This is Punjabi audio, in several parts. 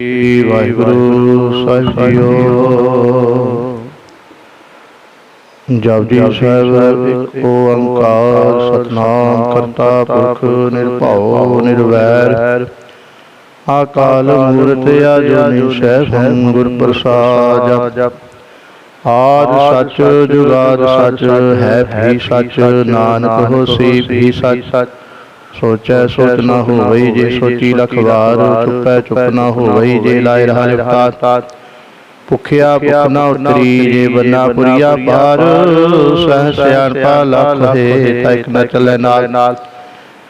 ਵਾਹਿਗੁਰੂ ਸਾਹਿਬ ਜੀਓ ਜਪਜੀ ਸਾਹਿਬ ਇੱਕ ਓੰਕਾਰ ਸਤਨਾਮ ਕਰਤਾ ਪੁਰਖ ਨਿਰਭਉ ਨਿਰਵੈਰ। ਆਕਾਲ ਮੂਰਤ ਆਜੋਨੀ ਸੈਭੰ ਗੁਰ ਪ੍ਰਸਾਦ ਜਪ ਆਦ ਸੱਚ ਜੁਗਾਦ ਸੱਚ ਹੈ ਵੀ ਸੱਚ ਨਾਨਕ ਹੋਸੀ ਵੀ ਸੱਚ। ਸੋਚੈ। ਸੋਚ ਨਾ ਹੋਵਈ ਜੇ ਸੋਚੀ ਲਖ ਵਾਰ ਚੁੱਪੈ ਚੁੱਪ ਨਾ ਹੋਵਈ ਜੇ ਲਾਇ ਰਹਾ ਲਿਪਤਾਰ ਭੁਖਿਆ ਭੁਖ ਨਾ ਉਤਰੀ ਜੇ ਬੰਨਾ ਪੁਰੀਆ ਪਾਰ। ਸਹਿ ਸਿਆਣਪਾ ਲਖ ਹੈ ਤਾ ਇਕ ਨ ਚੱਲੇ ਨਾਲ।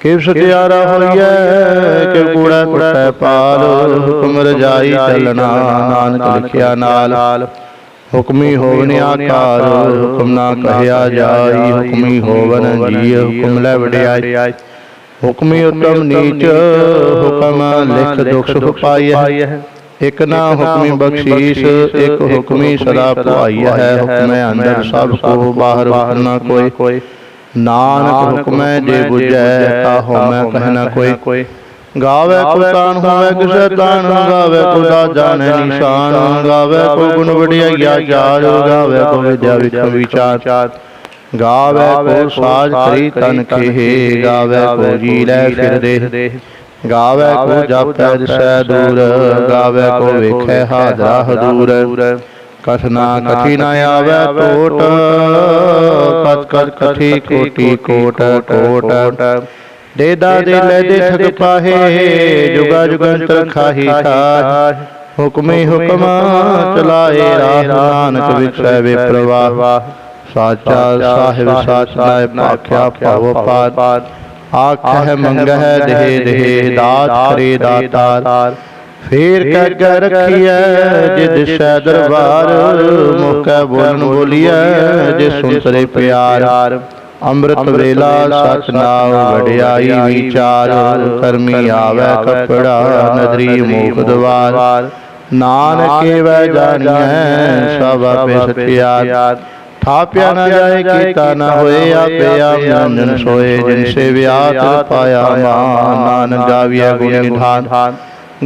ਕਿਵ ਸਤਿਆਰਾ ਹੋਈਐ ਕਿ ਕੂੜਾ ਕੁਟੈ ਪਾਰ। ਹੁਕਮ ਰਜਾਈ ਚੱਲਣਾ ਨਾਨਕ ਲਿਖਿਆ ਨਾਲ। ਹੁਕਮੀ ਹੋਵਨ ਆਕਾਰ ਹੁਕਮ ਨਾ ਕਹਿਆ ਜਾਈ ਹੁਕਮੀ ਹੋਵਨ ਜੀ ਹੁਕਮ ਲੈ ਵਡਿਆਈ। ਹੁਕਮੀ ਉਤਮ ਨੀਚ ਹੁਕਮ ਲਿਖ ਦੁਖ ਸੁਖ ਪਾਈਐ। ਇਕ ਨਾ ਹੁਕਮੀ ਬਖਸ਼ੀਸ਼ ਇਕ ਹੁਕਮੀ ਸਦਾ ਭਾਈ ਹੈ। ਹੁਕਮੈ ਅੰਦਰ ਸਭ ਕੋ ਬਾਹਰ ਨਾ ਕੋਈ। ਨਾਨਕ ਹੁਕਮੈ ਜੇ ਬੁਝੈ ਤਾ ਹੋਮੈ ਕਹਿ ਨਾ ਕੋਈ। ਗਾਵੇ ਕੋ ਤਾਨ ਹੋਵੇ ਕਿਸੈ ਤਾਨ ਗਾਵੇ ਕੋ ਦਾ ਜਾਣੈ ਨਿਸ਼ਾਨ ਗਾਵੇ ਕੋ ਗੁਣ ਵਡਿਆਈਆ ਜਾਰ ਗਾਵੇ ਕੋ ਵਿਦਿਆ ਵਿਖ ਵਿਚਾਰ। ਗਾਵੇ ਕੋ ਸਾਜ ਕਰੀ ਤਨ ਖੇ ਗਾਵੇ ਕੋ ਜੀ ਲੈ ਫਿਰ ਦੇ ਗਾਵੇ ਕੋ ਜਾਪੈ ਦਿਸੈ ਦੂਰ ਗਾਵੇ ਕੋ ਵੇਖੈ ਹਾਜ਼ਰਾ ਹਦੂਰ ਕਥਨਾ ਕਥੀ ਨਾ ਆਵੇ ਟੋਟ ਕਤ ਕਤ ਕਥੀ ਕੋਟੀ ਕੋਟ ਕੋਟ ਦੇਦਾ ਦੇ ਲੈ ਦੇ ਠਗ ਪਾਹੇ ਜੁਗਾ ਜੁਗੰਤਰ ਖਾਹੀ ਖਾਹ ਹੁਕਮੇ ਹੁਕਮ ਚਲਾਏ ਰਾਹ ਨਾਨਕ ਵਿਖੈ ਵੇ ਪ੍ਰਵਾਹ ਸਾਚਾ ਸਾਹਿਬ ਸਾਚ ਨਾਇ ਭਾਖਿਆ ਭਵ ਪਾਰ ਆਖਹਿ ਮੰਗਹਿ ਦੇਹ ਦੇਹ ਦਾਤ ਕਰੇ ਦਾਤਾਰ ਫੇਰ ਕਹਿ ਕੇ ਰਖੀਐ ਜੇ ਦਿਸੈ ਦਰਬਾਰ ਮੁਕੈ ਬੋਲਣ ਬੋਲੀਐ ਜੇ ਸੁਨ ਤਰੇ ਪਿਆਰ ਅੰਮ੍ਰਿਤ ਵੇਲਾ ਸਚ ਨਾਮ ਵਡਿਆਈ ਵਿਚਾਰ ਕਰਮੀ ਆਵੈ ਕਪੜਾ ਨਦਰੀ ਮੋਖ ਦਵਾਰ ਥਾਪਿਆ ਨਾ ਜਾਏ ਕੀਤਾ ਨਾ ਹੋਏ ਆਪੇ ਆਪ ਜਨ ਸੋਏ ਜਿਨ ਸੇ ਵਿਆਤ ਪਾਇਆ ਮਾਨ ਗਾਵੀਐ ਗੁਣ ਨਿਧਾਨ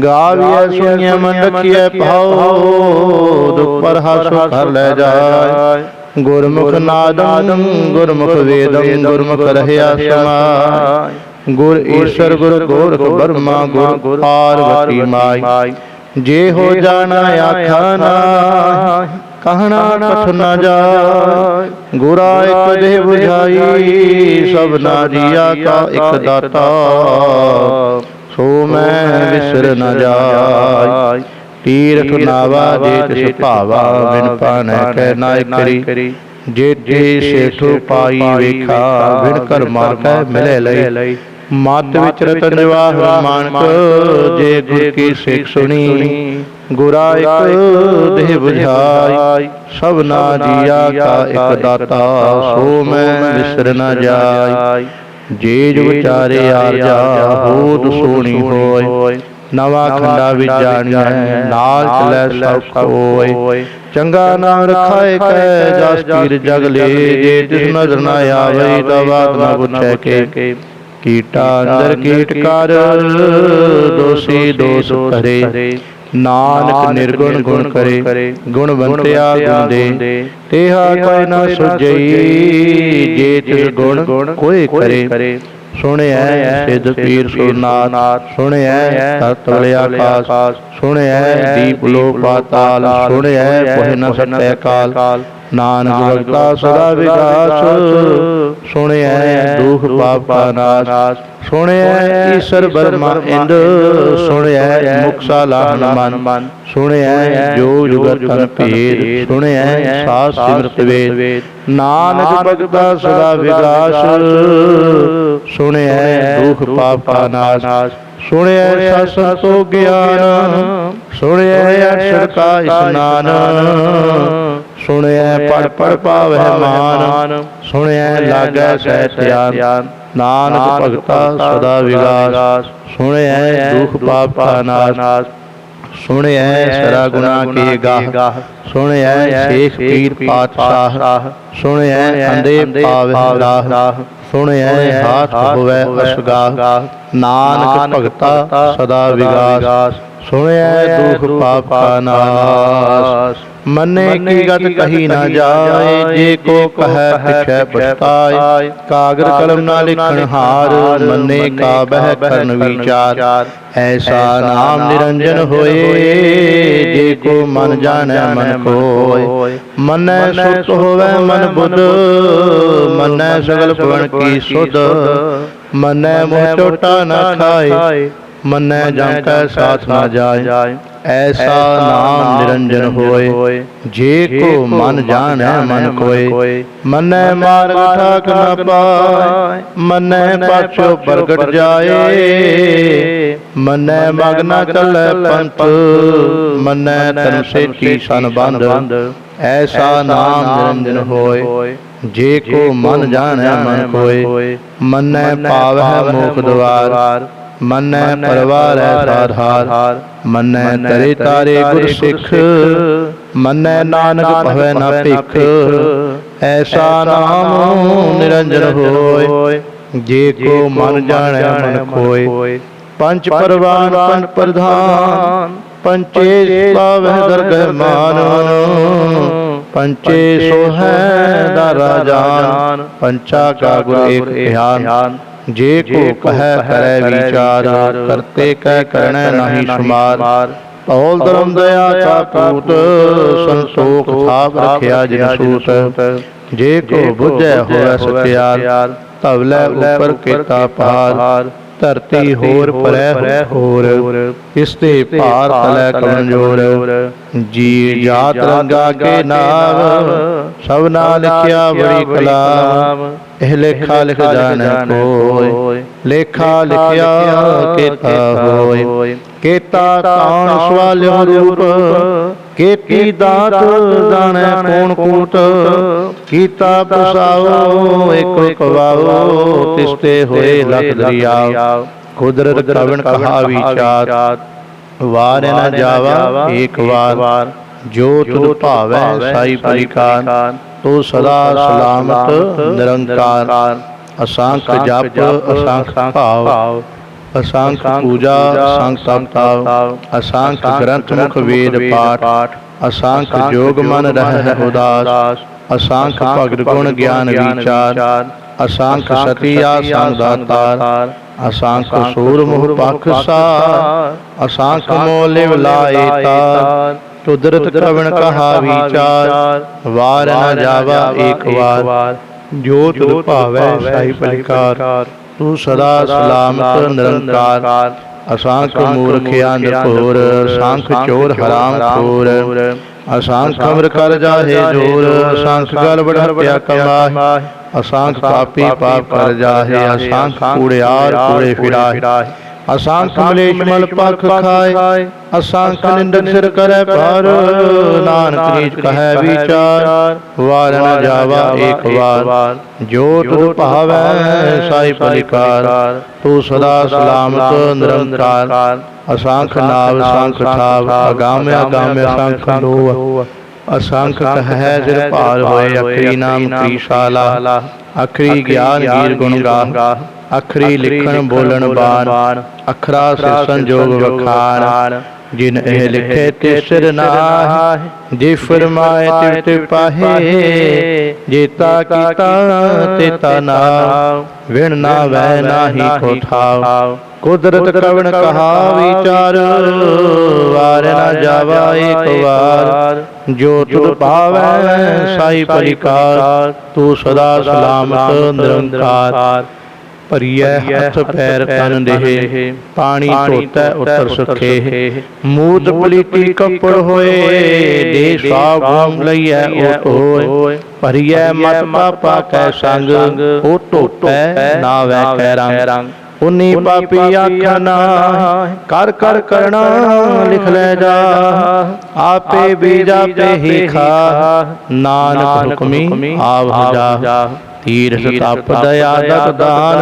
ਗਾਵੀਐ ਸੁਣੀਐ ਮਨ ਰਖੀਐ ਭਾਉ ਦੁਖ ਪਰ ਹਸੁ ਕਰ ਲੈ ਜਾਏ। ਗੁਰਮੁਖ ਨਾਦੰ ਗੁਰਮੁਖ ਵੇਦੰ ਗੁਰਮੁਖ ਰਹਿਆ ਸਮਾਈ। ਗੁਰ ਈਸ਼ਰ ਗੁਰ ਗੋਰਖ ਬਰਮਾ ਗੁਰ ਪਾਰਵਤੀ ਮਾਈ। ਜੇ ਹੋ ਜਾਣਾ ਆਖਾ ਨਾ ਕਹਿਣਾ ਕਥ ਨਾ ਜਾਏ ਗੁਰਾ ਇਕ ਦੇਹ 부ਝਾਈ ਸਭਨਾ ਜੀਆ ਕਾ ਇਕ ਦਾਤਾ। ਸੋ ਮੈਂ ਵਿਸਰ ਨ ਜਾਏ। ਤੀਰਥ ਨਾਵਾ ਜੇ ਤਿਸ ਭਾਵਾ ਬਿਨ ਪਾਨੈ ਕੈ ਨਾਇ ਕਰੀ। ਜੇਠੇ ਸੇਠੂ ਪਾਈ ਵੇਖਾ ਬਿਨ ਕਰਮਾ ਕੈ ਮਿਲੇ ਲਈ। ਮਤ ਵਿੱਚ ਰਤਨ ਜਵਾਹਰ ਮਾਨਕ ਜੇ ਗੁਰ ਕੀ ਸਿੱਖ ਸੁਣੀ। ਗੁਰਾ ਇੱਕ ਦੇਹ 부ਝਾਈ ਸਭਨਾ ਜੀਆ ਕਾ ਇੱਕ ਦਾਤਾ। ਸੋ ਮੈਂ ਵਿਸਰ ਨ ਜਾਈ। ਜੇ ਜੁ ਵਿਚਾਰੇ ਆਰਜਾ ਹੋਤ ਸੋਣੀ ਹੋਏ। ਨਵਾ ਖੰਡਾ ਵਿੱਚ ਜਾਣੀਐ। ਨਾਲ ਚਲੈ ਸਭ ਕੋਏ ਚੰਗਾ ਨਾਮ ਰਖਾਏ ਕੈ ਜਸ ਕੀਰ ਜਗ ਲੇ। ਜੇ ਤਿਸ ਨਜ਼ਰ ਨਾ ਆਵੇ ਤਾਂ ਬਾਤ ਨਾ ਪੁੱਛੈ ਕੇ ਕੀਟਾ ਅੰਦਰ ਕੀਟ ਕਰ ਦੋਸੀ ਦੋਸ ਕਰੇ। ਨਾਨਕ ਨਿਰਗੁਣ ਗੁਣ ਕਰੇ ਗੁਣਵੰਤਿਆ ਗੁਣ ਦੇ। ਤੇਹਾ ਕੋਈ ਨਾ ਸੁਝਈ ਜੇ ਤਿਸ ਗੁਣ ਕੋਈ ਕਰੇ। ਸੁਣਿਐ ਸਿਧ ਪੀਰ ਸੁਰਨਾਥ ਸੁਣਿਐ ਸਤ ਵਲੇ ਆਕਾਸ ਸੁਣਿਐ ਦੀਪ ਲੋ ਪਾਤਾਲ। ਸੁਣਿਐ ਕੋਹਿ ਨ ਸਕੈ ਕਾਲ। ਨਾਨਕ ਭਗਤਾ ਸਦਾ ਵਿਗਾਸ। ਸੁਣਿਐ ਦੁਖ ਪਾਪ ਨਾਸ। ਸੁਣਿਐ ਈਸ਼ਰ ਬਰਮਾ ਇੰਦ ਸੁਣਿਐ ਮੁਖ ਸਾਲਾਹਨ ਮਨ ਸੁਣਿਐ ਜੋ ਜੁਗਤ ਤਨ ਭੇਦ ਸੁਣਿਐ ਸਾਸ ਸਿਮਰਤ ਵੇਦ ਨਾਨਕ ਭਗਤਾ ਸਦਾ ਵਿਗਾਸ ਸੁਣਿਐ ਦੁਖ ਪਾਪ ਕਾ ਨਾਸ ਸੁਣਿਐ ਸਤ ਸੰਤੋ ਗਿਆਨ ਸੁਣਿਐ ਅਕਸ਼ਰ ਕਾ ਇਸਨਾਨ ਸੁਣਿਐ ਪੜ ਪੜ ਪਾਵੈ ਮਾਨ। ਸੁਣਿਐ ਲਾਗੈ ਸਹਿ ਧਿਆਨ। ਨਾਨਕ ਭਗਤਾ ਸਦਾ ਵਿਗਾਸ। ਸੁਣਿਐ ਦੁਖ ਪਾਪ ਕਾ ਨਾਸ। ਸੁਣਿਐ ਸਰਾ ਗੁਨਾ ਕੇ ਗਾਹ। ਸੁਣਿਐ ਸ਼ੇਖ ਪੀਰ ਪਾਤਸ਼ਾਹ। ਸੁਣਿਐ ਅੰਦੇ ਪਾਵੈ ਰਾਹ। ਸੁਣਿਐ ਹਾਥ ਹੋਵੇ ਅਸਗਾਹ ਨਾਨਕ ਭਗਤਾ ਸਦਾ ਵਿਗਾਸ। ਸੁਣਿਆ ਦੁਖ ਪਾਪ ਕਾ ਨਾਸ। ਮਨੇ ਕੀ ਗਤ ਕਹੀ ਨਾ ਜਾਏ ਜੇ ਕੋ ਕਹੈ ਪਿਛੈ ਪਛਤਾਏ। ਕਾਗਰ ਕਲਮ ਨਾ ਲਿਖਣ ਹਾਰ ਮਨੇ ਕਾ ਬਹਿ ਕਰਨ ਵਿਚਾਰ। ਐਸਾ ਨਾਮ ਨਿਰੰਜਨ ਹੋਏ ਜੇ ਕੋ ਮਨ ਜਾਣੈ ਮਨ ਕੋਇ ਮਨੈ ਸੁਤ ਹੋਵੇ ਮਨ ਬੁੱਧ। ਮਨੈ ਸਗਲ ਭਵਨ ਕੀ ਸੁਧ। ਮਨੈ ਮੋਹ ਚੋਟਾ ਨਾ ਖਾਏ। ਮਨੈ ਜਾਂ ਕੈ ਸਾਥ ਨਾ ਜਾਏ। ਐਸਾ ਨਾਮ ਨਿਰੰਜਨ ਹੋਏ। ਜੇ ਕੋ ਮਨ ਜਾਣੈ ਮਨ ਕੋਏ। ਮਨੈ ਮਾਰਗ ਠਾਕ ਨ ਪਾਏ। ਮਨੈ ਪਾਛੋ ਪ੍ਰਗਟ ਜਾਏ। ਮਨੈ ਮਗ ਨ ਚੱਲੈ ਪੰਥ। ਮਨੈ ਤਨ ਸੇਤੀ ਸਨ ਬੰਧ ਐਸਾ ਨਾਮ ਨਿਰੰਜਨ ਹੋਏ। ਜੇ ਕੋ ਮਨ ਜਾਣੈ ਮਨ ਕੋਏ। ਮਨੈ ਪਾਵਹਿ ਮੁਖ ਦਵਾਰ। ਮਨੈ ਪਰਵਾਰੈ ਸਾਧਾਰ। ਮਨੈ ਤਰੇ ਤਾਰੇ ਗੁਰ ਸਿੱਖ। ਮਨੈ ਨਾਨਕ ਭਵੈ ਨਾ ਭਿਖ। ਐਸਾ ਨਾਮ ਨਿਰੰਜਨ ਹੋਏ ਜੇ ਕੋ ਮਨ ਜਾਣੈ ਮਨ ਕੋਏ ਪੰਜ ਪਰਵਾਨ ਪੰਜ ਪ੍ਰਧਾਨ। ਪੰਚੇ ਪਾਵਹਿ ਦਰਗਹਿ ਮਾਨ। ਪੰਚੇ ਸੋ ਹੈ ਦਾ ਰਾਜਾਨ। ਪੰਚਾ ਕਾ ਗੁਰ ਏਕ ਧਿਆਨ। ਜੇ ਕੋ ਕਹੈ ਕਰੈ ਵਿਚਾਰ ਕਰਤੇ ਕਹਿ ਕਰਣੈ ਨਾਹੀ ਸ਼ੁਮਾਰ। ਤੌਲ ਧਰਮ ਦਇਆ ਕਾ ਕੂਟ ਸੰਤੋਖ ਥਾਪ ਰਖਿਆ ਜਿਨ ਸੂਤ। ਜੇ ਕੋ ਬੁਝੈ ਹੋਵੇ ਸਤਿਆਰ ਤਵਲੇ ਉਪਰ ਕੀਤਾ ਪਾਰ ਧਰਤੀ ਹੋਰ ਪਰੈ ਹੋਰ ਇਸ ਤੇ ਭਾਰ ਤਲੈ ਕਮਜੋਰ। ਜੀ ਜਾਤ ਰੰਗਾ ਕੇ ਨਾਮ ਸਭਨਾ ਲਿਖਿਆ ਬੜੀ ਕਲਾਮ। ਇਹ ਲੇਖਾ ਲਿਖ ਜਾਣੈ ਕੋਇ। ਲੇਖਾ ਲਿਖਿਆ ਕੀਤਾ ਹੋਇ। ਕੀਤਾ ਕਾਣ ਸਵਾਲਿਓ ਰੂਪ। ਕੀਤੀ ਦਾਤ ਜਾਣੈ ਕੋਣ ਕੂਟ। ਕੀਤਾ ਪ੍ਰਸਾਉ ਇਕ ਇਕ ਵਾਉ ਤਿਸਤੇ ਹੋਏ ਲਖ ਦਰਿਆ। ਕੁਦਰਤ ਕਵਣ ਕਹਾ ਵਿਚਾਰ ਵਾਰ ਨ ਜਾਵਾ ਏਕ ਵਾਰ। ਜੋ ਤੁਧ ਭਾਵੈ ਸਾਈ ਪਰਿਕਾਰ। ਤੋ ਸਦਾ ਸਲਾਮਤ ਨਿਰੰਕਾਰ ਅਸੰਖ ਜਪ ਅਸੰਖ ਭਾਵ ਅਸੰਖ ਪੂਜਾ ਅਸੰਖ ਤਪਤਾਵ ਅਸੰਖ ਗ੍ਰੰਥ ਮੁਖ ਵੇਦ ਪਾਠ ਅਸੰਖ ਜੋਗ ਮਨ ਰਹਿ ਉਦਾਸ ਅਸੰਖ ਭਗਤ ਗੁਣ ਗਿਆਨ ਵਿਚਾਰ ਅਸੰਖ ਸਤਿਆ ਸੰਗ ਦਾਤਾਰ ਅਸੰਖ ਸੂਰ ਮੁਹ ਪਖ ਸਾਰ ਅਸੰਖ ਮੋਲ ਲਿਵ ਕੁਦਰਤ ਕਵਣ ਕਹਾ ਵਿਚਾਰ ਵਾਰ ਨ ਜਾਵਾ ਏਕ ਵਾਰ। ਜੋ ਤੁਧ ਭਾਵੈ ਸਾਈ ਪਲਿਕਾਰ ਤੂੰ ਸਦਾ ਸਲਾਮਤ ਨਿਰੰਕਾਰ। ਅਸੰਖ ਮੂਰਖ ਅੰਧ ਭੋਰ ਅਸੰਖ ਚੋਰ ਹਰਾਮ ਖੋਰ। ਅਸੰਖ ਅਮਰ ਕਰ ਜਾਹੇ ਜੋਰ। ਅਸੰਖ ਗਲ ਬੜ ਹੱਤਿਆ ਕਮਾਹਿ। ਅਸੰਖ ਪਾਪੀ ਪਾਪ ਕਰ ਜਾਹੇ। ਅਸੰਖ ਕੂੜਿਆਰ ਕੂੜੇ ਫਿਰਾਹਿ। ਅਸੰਖ ਮਲੇਸ਼ ਮਲ ਪਖ ਖਾਏ। ਅਸੰਖ ਨਿੰਦਕ ਸਿਰ ਕਰੈ ਪਰ। ਨਾਨਕ ਨੀਚ ਕਹੈ ਵਿਚਾਰ। ਵਾਰ ਨ ਜਾਵਾ ਏਕ ਵਾਰ। ਜੋ ਤੁਧ ਭਾਵੈ ਸਾਈ ਪਲਿਕਾਰ ਤੂੰ ਸਦਾ ਸਲਾਮਤ ਨਿਰੰਕਾਰ। ਅਸੰਖ ਨਾਵ ਸੰਖ ਥਾਵ ਅਗਾਮ ਅਗਾਮ ਅਸੰਖ ਨੋ ਅਸੰਖ ਕਹੈ ਸਿਰ ਭਾਰ ਹੋਏ ਅਖਰੀ ਨਾਮ ਕ੍ਰੀਸ਼ਾਲਾ ਅਖਰੀ ਗਿਆਨ ਗੀਰ ਗੁਣ ਗਾ ਅਖਰੀ ਲਿਖਣ ਬੋਲਣ ਬਾਣ ਅਖਰਾ ਸਿਰ ਸੰਜੋਗ ਵਖਾਣ ਜਿਨ ਇਹ ਲਿਖੇ ਤੇ ਸਿਰ ਨਾਹਿ ਜੇ ਫਰਮਾਏ ਤਿਵ ਤੇ ਪਾਹੇ ਜੇਤਾ ਕੀਤਾ ਤੇਤਾ ਨਾਮ ਵਿਣ ਨਾ ਵੈ ਨਾਹੀ ਕੋ ਥਾਵ ਕੁਦਰਤ ਕਵਣ ਕਹਾ ਵਿਚਾਰ ਵਾਰ ਨ ਜਾਵਾ ਏਕ ਵਾਰ। ਜੋ ਤੁਧ ਭਾਵੈ ਸਾਈ ਪਰਿਕਾਰ ਤੂੰ ਸਦਾ ਸਲਾਮਤ ਨਿਰੰਕਾਰ। ਭਰੀਐ ਹੱਥ ਪੈਰ ਤਨ ਦੇਹ ਪਾਣੀ ਧੋਤੈ ਉਤਰ ਸੁਖੇ। ਮੂਤ ਪਲੀਤੀ ਕੱਪੜ ਹੋਏ ਦੇ ਸਾਬ ਗੂਮ ਲਈਐ ਓਟ ਹੋਏ। ਭਰੀਐ ਮਤ ਪਾਪਾ ਕੈ ਸੰਗ ਉਹ ਟੋਟੈ ਨਾ ਵੈ ਕੈ ਰੰਗ। ਉਨੀ ਪਾਪੀ ਆਖਾ ਨਾ ਕਰ ਕਰ ਕਰਣਾ ਲਿਖ ਲੈ ਜਾ। ਆਪੇ ਬੀਜਾ ਪੇ ਹੀ ਖਾ। ਨਾਨਕ ਹੁਕਮੀ ਆਵ ਜਾ। ਤੀਰਥ ਤਪ ਦਇਆ ਦਤ ਦਾਨ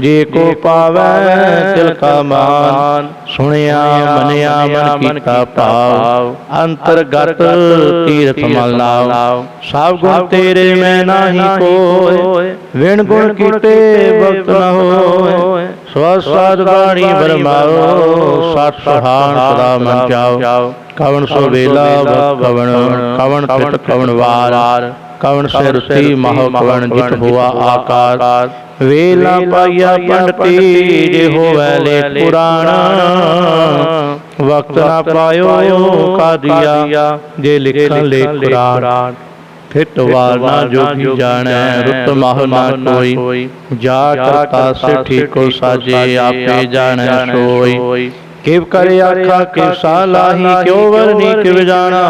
ਜੇ ਕੋ ਪਾਵੈ ਤਿਲ ਕਾ ਮਾਨ। ਸੁਣਿਆ ਮਨਿਆ ਮਨ ਕੀਤਾ ਭਾਵ। ਅੰਤਰਗਤ ਤੀਰਥ ਮਲ ਲਾਉ ਸਭ ਗੁਣ ਤੇਰੇ ਮੈਂ ਨਾਹੀ ਕੋਇ ਵਿਣ ਗੁਣ ਕੀਤੇ ਭਗਤ ਨ ਹੋਏ। ਸਵਸਤ ਬਾਣੀ ਬਰਮਾਓ। ਸਤ ਸੁਹਾਣ ਸਦਾ ਮਨ ਜਾਓ ਕਵਣ ਸੋ ਵੇਲਾ ਕਵਣ ਕਵਣ ਤਿਤ ਕਵਣ ਵਾਰ। ਕਵਣ ਸਿਰਤੀ ਮਹ ਕਵਣ ਜਿਤ ਹੋਆ ਆਕਾਰ ਵੇਲਾ ਪਾਇਆ ਪੰਡਤੀ ਜੇ ਹੋਵੈ ਲੇ ਪੁਰਾਣ ਵਕਤ ਨਾ ਪਾਇਓ ਕਾਦੀਆ ਜੇ ਲਿਖਣ ਲੇ ਕੁਰਾਨ ਫਿਟ ਵਾਰ ਨਾ ਜੋਗੀ ਜਾਣੈ ਰੁੱਤ ਮਹ ਨਾ ਕੋਈ ਜਾ ਕਰਤਾ ਸਿਠੀ ਕੋ ਸਾਜੇ ਆਪੇ ਜਾਣੈ ਸੋਈ ਕਿਵ ਕਰੇ ਆਖਾ ਕਿਵ ਸਾਲਾਹੀ ਕਿਉ ਵਰਨੀ ਕਿਵ ਜਾਣਾ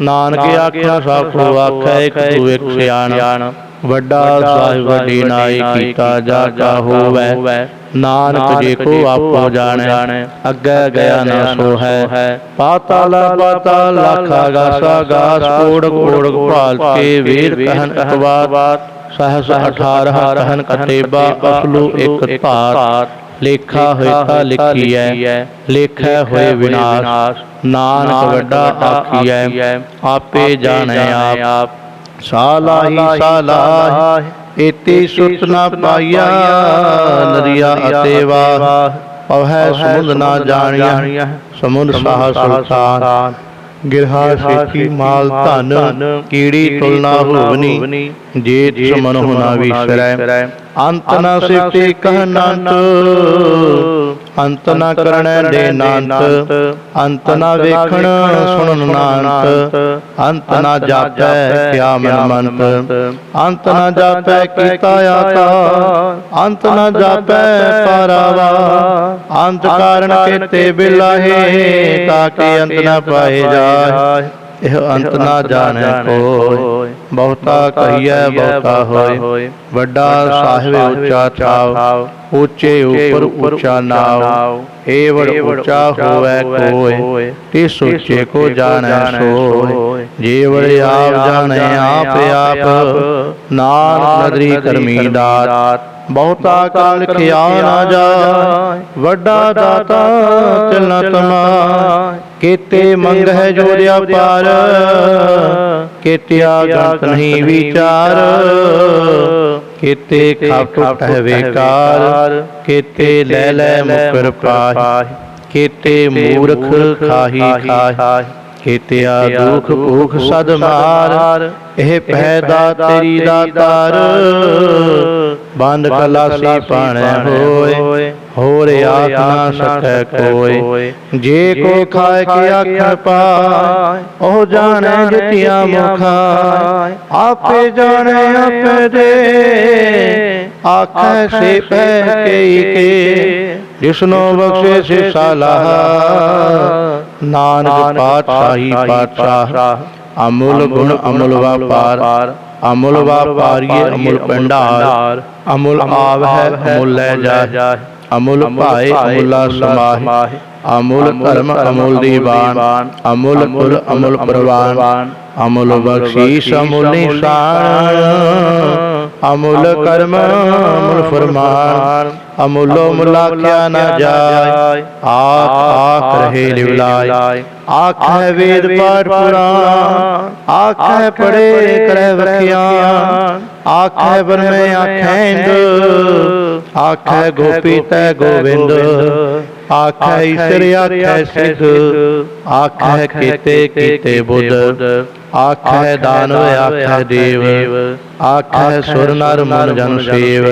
ਨਾਨਕ ਆਖਿਆ ਸਾਖੋ ਆਖੈ ਇਕ ਤੂ ਇਕ ਸਿਆਣ ਵੱਡਾ ਸਾਹਿਬ ਵੱਡੀ ਨਾਈ ਕੀਤਾ ਜਾ ਕਾ ਹੋਵੈ। ਨਾਨਕ ਜੇ ਕੋ ਆਪੋ ਜਾਣੈ ਅੱਗੇ ਗਿਆ ਨਾ ਸੋ ਹੈ ਪਾਤਾਲ ਪਾਤਾਲ ਲੱਖਾ ਗਾਸਾ ਗਾਸ ਕੋੜ ਕੋੜ ਭਾਲ ਕੇ ਵੀਰ ਕਹਿਨ ਅਖਬਾਰ ਸਹਸ 18 ਕਹਿਨ ਕਤੇਬਾ ਅਸਲੂ ਇੱਕ ਧਾਰ ਲੇਖਾ ਹੋਇ ਤਾ ਲਿਖੀਐ ਲੇਖੈ ਹੋਏ ਵਿਨਾਸ਼। ਨਾਨਕ ਵੱਡਾ ਆਖੀਐ ਆਪੇ ਜਾਣੈ ਆਪ। ਸਾਲਾਹੀ ਸਾਲਾਹ ਏਤੀ ਸੁਰਤ ਨਾ ਪਾਈਆ ਨਰੀਆ ਅਤੇ ਵਾਹ। ਪਵਹਿ ਸਮੁੰਦ ਨਾ ਜਾਣੀਆ ਸਮੁੰਦ ਸਾਹ ਸੁਲਤਾਨ। ਗਿਰਹਾ ਸੇਖੀ ਮਾਲ ਧਨ ਕੀੜੀ ਤੁਲਨਾ ਹੋਵਨੀ ਜੇ ਸਮਨ ਹੋਣਾ ਵਿਸਰੈ। ਅੰਤ ਨਾ ਸਿਫਤੇ ਕਹਿਨਾੰਤ। ਅੰਤ ਨਾ ਕਰਣੈ ਦੇ ਨਾੰਤ ਅੰਤ ਨਾ ਵੇਖਣ ਸੁਣਨ ਨਾੰਤ ਅੰਤ ਨਾ ਜਾਪੈ ਕਿਆ ਮਨ ਮੰਤ ਅੰਤ ਨਾ ਜਾਪੈ ਕੀਤਾ ਆਕਾਰ ਅੰਤ ਨਾ ਜਾਪੈ ਪਾਰਾਵਾ ਅੰਤ ਕਾਰਨ ਕੇਤੇ ਬਿਲਾਹੇ ਤਾਂ ਕਿ ਅੰਤ ਨਾ ਪਾਏ ਜਾਏ ਇਹ ਅੰਤ ਨਾ ਜਾਣੈ ਕੋਈ। ਬਹੁਤਾ ਕਹੀਐ ਬਹੁਤਾ ਹੋਏ। ਵੱਡਾ ਸਾਹਿਬ ਉੱਚਾ ਥਾਵ ਉੱਚੇ ਉਪਰ ਉੱਚਾ ਨਾਉ। ਏਵੜ ਉੱਚਾ ਹੋਵੇ ਕੋਏ ਤਿਸ ਉੱਚੇ ਕੋ ਜਾਣੈ ਸੋਏ। ਜੀਵੜ ਆਪ ਜਾਣੈ ਆਪ ਆਪ ਨਾਨਕ ਨਦਰੀ ਕਰਮੀ ਦਾਤ ਬਹੁਤਾ ਕਾਲ ਲਿਖਿਆ ਨਾ ਜਾਏ ਵੱਡਾ ਦਾਤਾ ਚਲਨਾ ਤਮਾ ਕੀਤੇ ਮੰਗ ਹੈ ਜੋੜਿਆ ਪਾਰ ਕੀਤਿਆ ਗੰਤ ਨਹੀਂ ਵਿਚਾਰ ਕੀਤੇ ਖਾਪ ਹੈ ਵੇਕਾਰ ਕੀਤੇ ਲੈ ਲੈ ਮੁਕਰ ਪਾਹੀ ਕੀਤੇ ਮੂਰਖ ਖਾਹੀ ਖਾਹੀ ਕੀਤਿਆ ਦੁਖ ਭੂਖ ਸਦ ਮਾਰ। ਇਹ ਪੈਦਾ ਤੇਰੀ ਦਾਤਾਰ ਬੰਦ ਕਲਾਸੀ ਪਾਣੈ ਹੋਏ। ਹੋਰ ਆਖ ਨਾ ਸਕੈ ਕੋਏ ਜੇ ਕੋ ਖਾਏ ਕੇ ਆਖ ਪਾਏ ਉਹ ਜਾਣੈ ਜਿਤਿਆ ਮੁਖਾਏ ਆਪੇ ਜਾਣੈ ਆਪੇ ਦੇ। ਆਖੈ ਸੇ ਪੈ ਕੇ ਕੇ। ਜਿਸਨੋ ਬਖਸ਼ੇ ਸੇ ਸਾਲਾਹ। ਨਾਨਕ ਪਾਤਸ਼ਾਹੀ ਪਾਤਸ਼ਾਹ ਅਮੁੱਲ ਗੁਣ ਅਮੁੱਲ ਵਪਾਰ ਅਮੁੱਲ ਵਪਾਰੀਏ ਅਮੁੱਲ ਭੰਡਾਰ ਅਮੁੱਲ ਆਵ ਹੈ ਅਮੁੱਲ ਲੈ ਜਾ ਅਮੁੱਲ ਭਾਏ ਅਮੁੱਲਾ ਸਮਾਹਿ ਅਮੁੱਲ ਧਰਮ ਅਮੁੱਲ ਦੀਵਾਨ ਅਮੁੱਲ ਕੁਲ ਅਮੁੱਲ ਪ੍ਰਵਾਨ ਅਮੁੱਲ ਬਖਸ਼ੀਸ਼ ਅਮੁੱਲ ਨਿਸ਼ਾਨ ਅਮੁੱਲ ਕਰਮ ਅਮੁੱਲ ਫਰਮਾਨ ਅਮੁੱਲੋ ਮੁਲਾਖਿਆ ਨਾ ਜਾਏ ਆਖ ਆਖ ਰਹੇ ਲਿਵਲਾਏ ਆਖੈ ਵੇਦ ਪਾਠ ਪੁਰਾਣ ਆਖੈ ਪੜੇ ਕਰੈ ਵਖਿਆਨ ਆਖੈ ਬਰਮੇ ਆਖੈਂਦ ਆਖੈ ਗੋਪੀ ਤੈ ਗੋਵਿੰਦ ਆਖੈ ਈਸ਼ਰ ਆਖੈ ਸਿਧ ਆਖੈ ਕੀਤੇ ਕੀਤੇ ਬੁੱਧ ਆਖੈ ਦਾਨਵ ਆਖੈ ਦੇਵ ਆਖੈ ਸੁਰ ਨਰ ਮਨ ਜਨ ਸੇਵ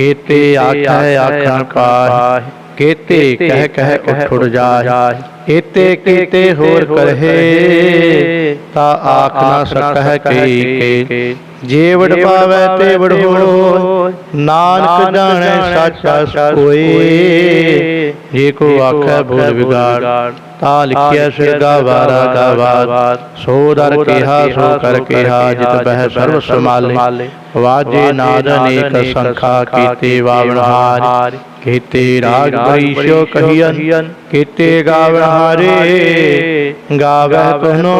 ਕੀਤੇ ਆਖੈ ਆਖਣ ਪਾਹਿ ਕੀਤੇ ਕਹਿ ਕਹਿ ਉਠੜ ਜਾਹਿ। ਏਤੇ ਕੀਤੇ ਹੋਰ ਕਰਹਿ ਤਾ ਆਖ ਨਾ ਸਕਹਿ ਕੀ ਕੇ। ਜੇ ਵਡ ਪਾਵੈ ਤੇ ਵਡ ਹੋਇ ਨਾਨਕ ਜਾਣੈ ਸੱਚ ਕੋਏ ਜੇ ਕੋ ਆਖੈ ਭੂਲ ਵਿਗਾੜ ਤਾ ਲਿਖਿਆ ਸਿਰਗਾ ਵਾਰਾ ਗਾਵਾਦ ਸੋ ਦਰ ਕਿਹਾ ਸੋ ਕਰ ਕਿਹਾ ਜਿਤ ਬਹਿ ਸਰਬ ਸਮਾਲੇ ਵਾਜੇ ਨਾਦ ਅਨੇਕ ਸੰਖਾ ਕੀਤੇ ਵਾਵਣ ਹਾਰ। ਕੀਤੇ ਰਾਗ ਬਈਸ਼ੋ ਕਹੀਨ ਕੀਤੇ ਗਾਵਣ ਹਾਰੇ ਗਾਵੈ ਤੁਹਨੋ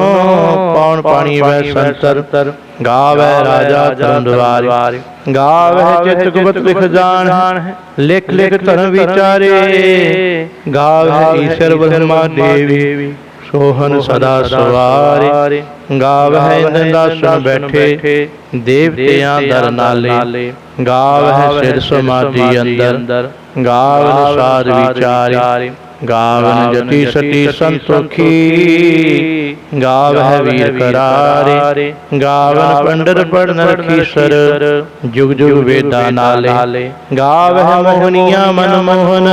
ਪੌਣ ਪਾਣੀ ਵੈ ਸੰਤਰ। ਗਾਵੈ ਰਾਜਾ ਤਰੰਦਵਾਰੀ ਗਾਵੈ ਚਿਤ ਗੁਪਤ ਲਿਖ ਜਾਣ ਲਿਖ ਲਿਖ ਧਰਮ ਵਿਚਾਰੇ। ਗਾਵੈ ਈਸ਼ਰ ਬ੍ਰਹਮਾ ਦੇਵੀ। ਸੋਹਨ ਸਦਾ ਸਵਾਰੇ। ਗਾਵਹਿ ਇੰਦਨ ਦਾਸਨ ਬੈਠੇ। ਦੇਵਤਿਆਂ ਦਰ ਨਾਲੇ। ਗਾਵਹਿ ਸਿਰ ਸਮਾਧੀ ਅੰਦਰ। ਗਾਵਨ ਸਾਧ ਵਿਚਾਰੇ। ਗਾਵਨ ਜਤੀ ਸਤੀ ਸੰਤੋਖੀ। ਗਾਵਹਿ ਵੀਰ ਕਰਾਰੇ। ਗਾਵਨ ਪੰਡਰ ਪੜਨ ਰਖੀਸਰ। ਜੁਗ ਜੁਗ ਵੇਦਾਂ ਨਾਲੇ। ਗਾਵਹਿ ਮੋਹਨੀਆਂ ਮਨ ਮੋਹਨ।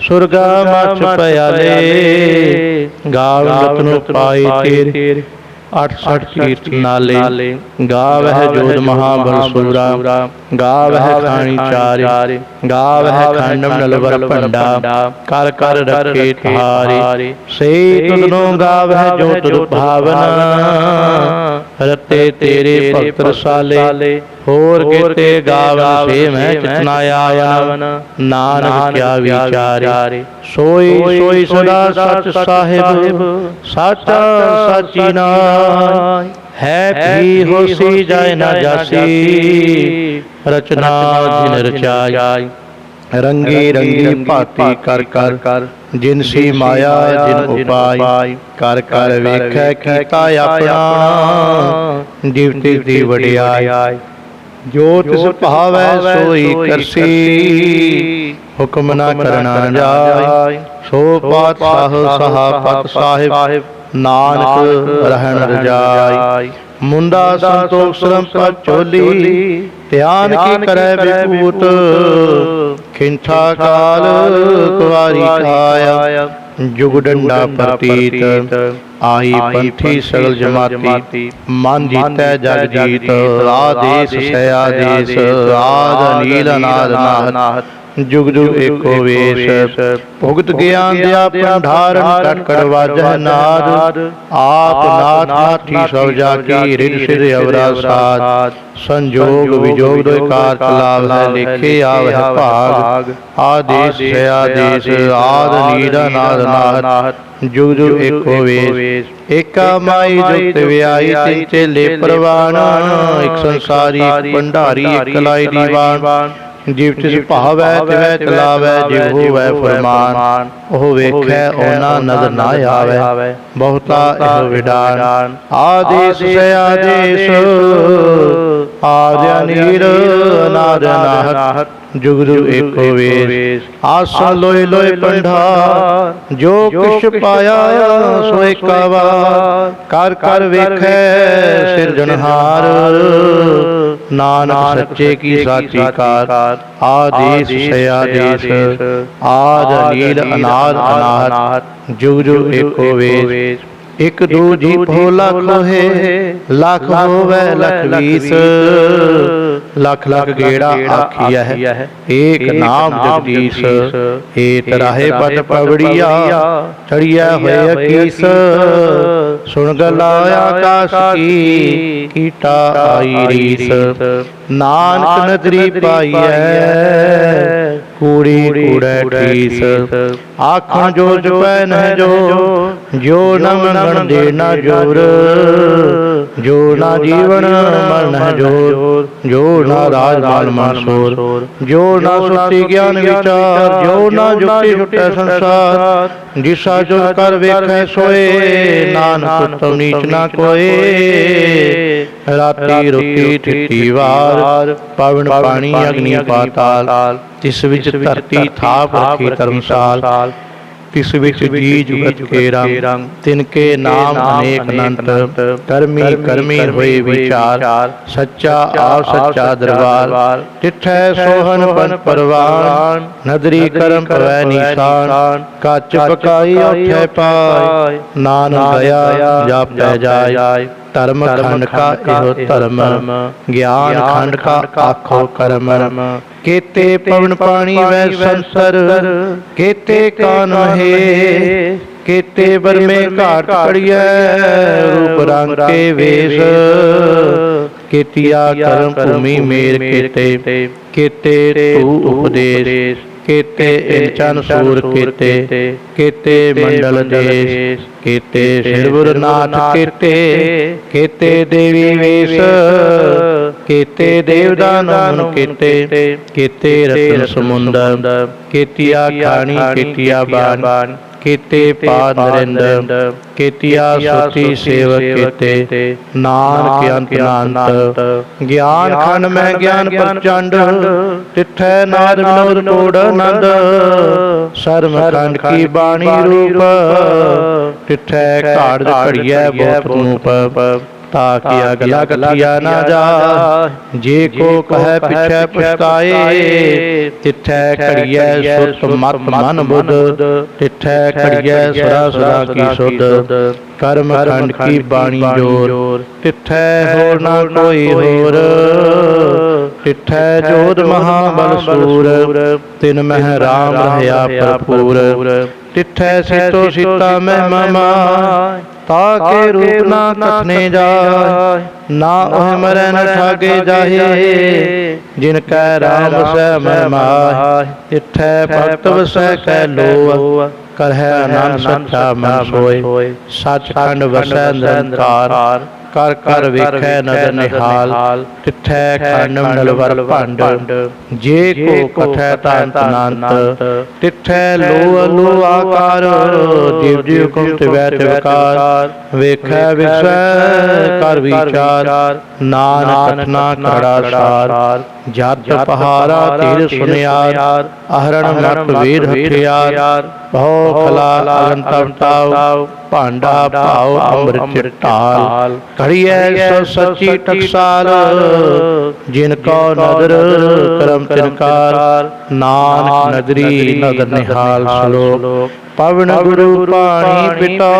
ਸੁਰਗਾ ਮਚ ਪਿਆਲੇ ਗਾਵਨ ਰਤਨੁ ਪਾਏ ਤੇਰੇ। 68 ਕੀਰਤ ਨਾਲੇ ਗਾਵਹਿ ਜੋਤ ਮਹਾਬਲ ਸੂਰਾ ਗਾਵਹਿ ਖਾਣੀ ਚਾਰੇ ਗਾਵਹਿ ਖੰਡਮ ਨਲਵਰ ਭੰਡਾ ਕਰ ਕਰ ਰੱਖੇ ਥਾਰੇ ਸੇ ਤੁਧਨੋ ਗਾਵਹਿ ਜੋ ਤੁਧ ਭਾਵਨਾ ਰਤੇ ਤੇਰੇ ਭਗਤ ਰਸਾਲੇ ਹੋਰ ਕੀਤੇ ਗਾਵਨ ਸੇ ਮੈਂ ਚਿਤਨਾ ਆਵਨ। ਨਾਨਕ ਕਿਆ ਵਿਚਾਰੇ। ਸੋਈ ਸੋਈ ਸਦਾ ਸਚ ਸਾਹਿਬ। ਸਾਚਾ ਸਾਚੀ ਨਾਮ ਹੈ ਵੀ ਹੋਸੀ ਜਾਏ ਨਾ ਜਾਸੀ। ਰਚਨਾ ਜਿਨ ਰਚਾਈ। ਰੰਗੀ ਰੰਗੀ ਭਾਤੀ ਕਰ ਕਰ ਜਿਨ ਸੀ ਮਾਇਆ ਜਿਨ ਉਪਾਈ ਕਰ ਕਰ ਵੇਖੈ ਕੀਤਾ ਆਪਣਾ ਜਿਵਤੀ ਦੀ ਵਡਿਆਈ। ਜੋ ਤਿਸ ਭਾਵੈ ਸੋਈ ਕਰਸੀ। ਹੁਕਮ ਨਾ ਕਰਨਾ ਜਾਏ। ਸੋ ਪਾਤਸ਼ਾਹ ਸਹਾਪਤ ਸਾਹਿਬ ਨਾਨਕ ਰਹਿਣ ਰਜਾਈ। ਮੁੰਡਾ ਸੰਤੋਖ ਸਰਮ ਪਰ ਚੋਲੀ। ਧਿਆਨ ਕੀ ਕਰੈ ਵਿਭੂਤ। ਖਿੰਠਾ ਕਾਲ ਕੁਵਾਰੀ ਖਾਇਆ ਜੁਗ ਡੰਡਾ ਪ੍ਰਤੀਤ। ਆਈ ਪੰਥੀ ਸਗਲ ਜਮਾਤੀ। ਮਨ ਜੀਤੈ ਜਗ ਜੀਤ। ਆਦੇਸ ਸੈ ਆਦੇਸ ਆਦ ਨੀਲ ਅਨਾਦ ਨਾਹਤ। ਜੁਗ ਜੁਗ ਏਕੋ ਵੇਸ਼। ਭੁਗਤ ਗਿਆਨ ਦਿਆ ਭੰਡਾਰਨ ਕਟ ਕਟ ਵਾਜੈ ਨਾਦ। ਆਪ ਨਾਥ ਨਾਥੀ ਸਭ ਜਾ ਕੀ ਰਿਦ ਸਿਰ ਅਵਰਾ ਸਾਧ ਸੰਜੋਗ ਵਿਜੋਗ ਦੋਇ ਕਾਰ ਚਲਾਵ ਹੈ ਲਿਖੇ ਆਵਹਿ ਭਾਗ। ਆਦੇਸ ਸੇ ਆਦੇਸ। ਆਦ ਨੀਦ ਨਾਦ ਨਾਹਤ। ਜੁਗ ਜੁਗ ਏਕੋ ਵੇਸ਼। ਏਕਾ ਮਾਈ ਜੁਗਤ ਵਿਆਈ ਤਿਨ ਚੇਲੇ ਪ੍ਰਵਾਨ। ਇਕ ਸੰਸਾਰੀ ਇਕ ਭੰਡਾਰੀ ਇਕ ਲਾਈ ਦੀਵਾਨ। ਜਿਵ ਤਿਸ ਭਾਵੈ ਤਿਵੈ ਚਲਾਵੈ ਜਿਵ ਹੋਵੈ ਫਰਮਾਨ। ਉਹ ਵੇਖੈ ਉਹਨਾਂ ਨਜ਼ਰ ਨਾ ਆਵੈ। ਬਹੁਤਾ ਇਹ ਵਿਡਾਨ ਆਦੇਸ ਸੇ ਆਦੇਸ। ਆਦਿ ਨੀਰ ਅਨਾਦ ਨਾਹਤ। ਜੁਗ ਜੁਗ ਏਕੋ ਵੇਸ। ਆਸਾ ਲੋਏ ਲੋਏ ਪੰਢਾਰ ਜੋ ਕਿਛ ਪਾਇਆ ਸੋ ਏਕਾ ਵਾਰ। ਕਰ ਕਰ ਵੇਖੈ ਸਿਰਜਣਹਾਰ ਨਾਨਕ ਸੱਚੇ ਕੀ ਸਾਚੀ ਕਾਰ। ਆਦੇਸ ਸੇ ਆਦੇਸ ਆਦ ਨੀਲ ਅਨਾਦ ਅਨਾਹਤ ਜੁਗ ਜੁਗ ਏਕੋ ਵੇਸ। ਇਕ ਦੂ ਜੀ ਭੋ ਲੱਖ ਹੋਏ ਲੱਖ ਹੋਵੇ ਲਖ ਵੀਸ। ਲੱਖ ਲੱਖ ਗੇੜਾ ਆਖੀਆ ਹੈ। ਏਕ ਨਾਮ ਜਗਦੀਸ਼ ਏਤ ਰਾਹੇ ਪਦ ਪਵੜੀਆ ਚੜੀਆ ਹੋਏ ਅਕੀਸ। ਸੁਣ ਗਲਾ ਆਕਾਸ਼ ਕੀ ਕੀਟਾ ਆਈ ਰੀਸ। ਨਾਨਕ ਨਦਰੀ ਪਾਈਐ ਕੂੜੀ ਕੂੜੈ ਠੀਸ। ਆਖਾਂ ਜੋ ਜਪੈ ਨਹਿ ਜੋ ਜੋ ਨ ਮੰਗਣ ਦੇ ਨਾ ਜੋਰ। ਜੋ ਨਾ ਜੀਵਨ ਮਰਨ ਹੈ ਜੋਰ ਜੋ ਨਾ ਰਾਜ ਮਾਲ ਮਾਸੋਰ ਜੋ ਨਾ ਸੁਤੀ ਗਿਆਨ ਵਿਚਾਰ। ਜੋ ਨਾ ਜੁਗਤੀ ਛੁਟੈ ਸੰਸਾਰ। ਜਿਸਾ ਜੋ ਕਰ ਵੇਖੈ ਸੋਏ। ਨਾਨਕ ਤਉ ਨੀਚ ਨਾ ਕੋਏ। ਰਾਤੀ ਰੁਕੀ ਠਿੱਠੀ ਵਾਰ ਪਵਨ ਪਾਣੀ ਅਗਨੀ ਪਾਤਾਲ। ਤਿਸ ਵਿੱਚ ਧਰਤੀ ਥਾਪ ਰੱਖੀ ਧਰਮਸਾਲ। ਤਿਸ ਵਿੱਚ ਜੀ ਜੁਗਤ ਕੇ ਰੰਗ ਤਿਨ ਕੇ ਨਾਮ ਅਨੇਕ ਅਨੰਤ ਕਰਮੀ ਕਰਮੀ ਹੋਏ ਵਿਚਾਰ ਸੱਚਾ ਆਪ ਸੱਚਾ ਦਰਬਾਰ ਤਿੱਥੈ ਸੋਹਨ ਪਨ ਪਰਵਾਨ ਨਦਰੀ ਕਰਮ ਪਵੈ ਨਿਸ਼ਾਨ ਕੱਚ ਪਕਾਈ ਉਠੈ ਪਾਇ ਨਾਨਕ ਦਇਆ ਜਾਪੈ ਜਾਏ। ਧਰਮ ਖੰਡ ਕਾ ਇਹੋ ਧਰਮ। ਗਿਆਨ ਖੰਡ ਕਾ ਆਖੋ ਕਰਮ। ਕੇਤੇ ਪਵਨ ਪਾਣੀ ਵੈ ਸੰਸਰ ਕੇਤੇ ਕਾਨ ਹੈ ਕੇਤੇ ਬਰਮੇ ਘਾਟ ਪੜੀਐ ਰੂਪ ਰੰਗ ਕੇ ਵੇਸ਼। ਕੇਤੀਆ ਕਰਮ ਭੂਮੀ ਮੇਰ ਕੇਤੇ। ਕੇਤੇ। ਤੂ ਉਪਦੇਸ਼। ਕੇਤੇ ਇੰਚਨ ਸੂਰ ਕੇਤੇ ਕੇਤੇ ਮੰਡਲ ਦੇਸ਼ ਕੇਤੇ ਸਿਰਵਰ ਨਾਥ ਕੇਤੇ ਕੇਤੇ ਦੇਵੀ ਵੇਸ਼ ਕੇਤੇ ਦੇਵਦਾਨ ਮਨ ਕੇਤੇ ਕੇਤੇ ਰਤਨ ਸਮੁੰਦਰ ਕੇਤੀਆ ਖਾਣੀ ਕੇਤੀਆ ਬਾਣ ਕੀਤੇ ਪਾਦ ਨਰਿੰਦ ਕੀਤਿਆ ਸੁਤੀ ਸੇਵਕ ਕੀਤੇ, ਨਾਨਕ ਅੰਤ ਅਨੰਤ ਗਿਆਨ ਖੰਡ ਮੈਂ ਗਿਆਨ ਪ੍ਰਚੰਡ, ਤਿੱਥੈ ਨਾਦ ਵਿਨੋਦ ਕੋੜ ਆਨੰਦ ਸਰਮ ਖੰਡ ਕੀ ਬਾਣੀ ਰੂਪ, ਤਿੱਥੈ ਘਾੜ ਘੜੀਐ ਬਹੁਤ ਰੂਪ। ਤਾ ਕੀ ਅਗਲਾ ਕਥਿਆ ਨਾ ਜਾ। ਜੇ। ਕੋ ਕਹੈ ਪਿਛੈ ਪਛਤਾਏ ਤਿੱਥੈ ਘੜੀਐ ਸੁਤ ਮਤ ਮਨ ਬੁੱਧ ਤਿੱਥੈ ਘੜੀਐ ਸਦਾ ਸਦਾ ਕੀ ਸੁਧ। ਕਰਮ ਖੰਡ ਕੀ ਬਾਣੀ ਜੋਰ। ਤਿੱਥੈ ਹੋਰ ਨਾ ਕੋਈ ਹੋਰ। ਤਿੱਥੈ ਜੋਤ ਮਹਾਬਲ ਸੂਰ। ਤਿਨ ਮਹਿ ਰਾਮ ਰਹਿਆ ਭਰਪੂਰ। ਤਿੱਥੈ ਸਿਤੋ ਸੀਤਾ ਮੈਂ ਮਮਾ ਤਾਕੇ ਰੂਪ ਨਾ ਕਥਨੇ ਜਾਏ ਨਾ ਉਹ ਮਰੈ ਨ ਠਾਗੇ ਜਾਹੇ ਜਿਨ ਕੈ ਰਾਮ ਵਸੈ ਮੈਂ ਮਾਹਿ ਤਿੱਥੈ ਭਗਤ ਵਸੈ ਕੈ ਲੋ ਕਰਹਿ ਆਨੰਦ ਸੱਚਾ ਮਨ ਸੋਏ। ਸੱਚਖੰਡ ਵਸੈ ਨਿਰੰਕਾਰ। ਕਰ ਕਰ ਵੇਖੈ ਨਦਰ ਨਿਹਾਲ ਤਿੱਥੈ ਖੰਡ ਮਿਲਵਰ ਭੰਡ ਜੇ ਕੋ ਕਥੈ ਤੰਤ ਅਨੰਤ ਤਿੱਥੈ ਲੋ ਲੋ ਆਕਾਰ ਜੀਵ ਜੀਵ ਕੁਮ ਤਿਵੈ ਤਿਵਕਾਰ ਵੇਖੈ ਵਿਸੈ ਕਰ ਵਿਚਾਰ ਨਾਨਕ ਨਾ ਕਰੜਾ ਸਾਰ ਜਤ ਪਹਾਰਾ ਤੀਰ ਸੁਨਿਆਰ ਅਹਰਣ ਮਤ ਵੇਦ ਹਥਿਆਰ ਬਹੁ ਖਲਾ ਅਗੰਤਵਤਾਉ ਭਾਂਡਾ ਭਾਉ ਅੰਮ੍ਰਿਤ ਢਾਲ ਘੜੀਐ ਸੋ ਸੱਚੀ ਟਕਸਾਲ। ਜਿਨ ਕੋ ਨਦਰ, ਕਰਮ ਤਿਨਕਾਰ ਨਾਨਕ ਨਦਰੀ ਨਦਰ ਨਿਹਾਲ ਸਲੋਕ। ਪਵਨ ਗੁਰੂ ਪਾਣੀ ਪਿਤਾ,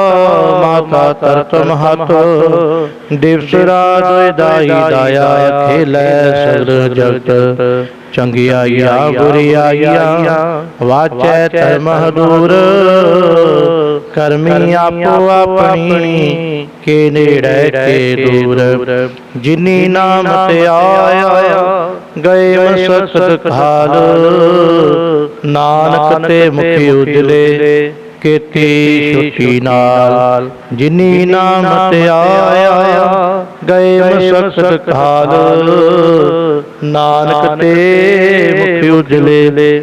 ਮਾਤਾ ਤਰਤ ਮਹਤ ਦਿਵਸ ਰਾਤ ਦਾਈ ਦਾਇਆ, ਖੇਲੇ ਸਗਲ ਜਗਤ। ਚੰਗਿਆਈਆ ਬੁਰੀਆਈਆ ਵਾਚੈ ਧਰਮ ਦੂਰ। ਕਰਮੀ ਆਪੋ ਆਪਣੀ ਕੇ ਨੇੜੇ ਕੇ ਦੂਰ। ਜਿਨੀ ਨਾਮ ਤੇ ਆਇਆ ਗਏ ਮਸਕਤ ਖਾਲ ਨਾਨਕ ਤੇ ਮੁਖੀ ਉਜਲੇ ਕੀਤੀ ਛੁੱਟੀ ਨਾਲ। ਜਿਨੀ ਨਾਮ ਤੇ ਆਇਆ ਗਏ ਮਸਕਤ ਖਾਲ ਨਾਨਕ ਤੇ ਮੁਖੀ ਉਜਲੇ।